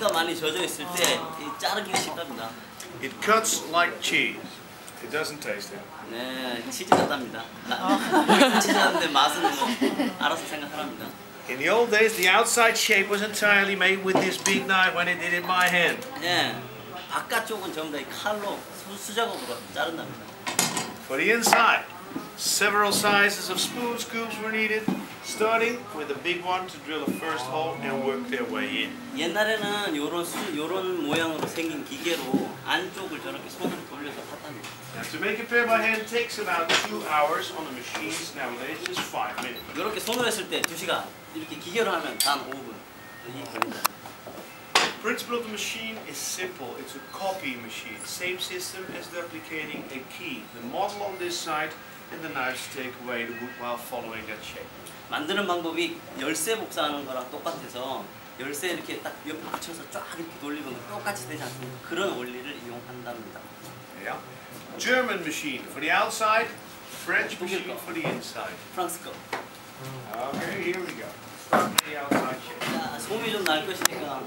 기가 많이 젖어 있을 때이 자르기가 쉽답니다. It cuts like cheese. It doesn't taste it. 네, 치즈 같답니다. 나- 치즈 같은데 맛은 뭐 알아서 생각하랍니다. In the old days, the outside shape was entirely made with this big knife when it did in my hand. 예, 바깥쪽은 전부 다이 칼로 수, 수작업으로 자른답니다. For the inside, several sizes of spoon scoops were needed, starting with a big one to drill the first hole and work their way in. 옛날에는 요런 수, 요런 모양으로 생긴 기계로 안쪽을 저렇게 손으로 돌려서 팠답니다. Now, to make a pair by hand takes about two hours on the machines nowadays, just five minutes. 이렇게 손으로 했을 때 2시간, 이렇게 기계로 하면 단 5분. 이 걸린다. The principle of the machine is simple. It's a copy machine. Same system as duplicating a key. The model on this side and the knives take away the wood while following that shape. 만드는 방법이 열쇠 복사하는 거랑 똑같아서 열쇠 이렇게 딱 옆에 붙여서 쫙 이렇게 돌리면 똑같이 되지 않습니까? 그런 원리를 이용한답니다. Yeah. German machine for the outside, French machine for the inside. 프랑스 거. Okay, here we go. Start the outside shape. 자, 소음이 좀 날 것이니까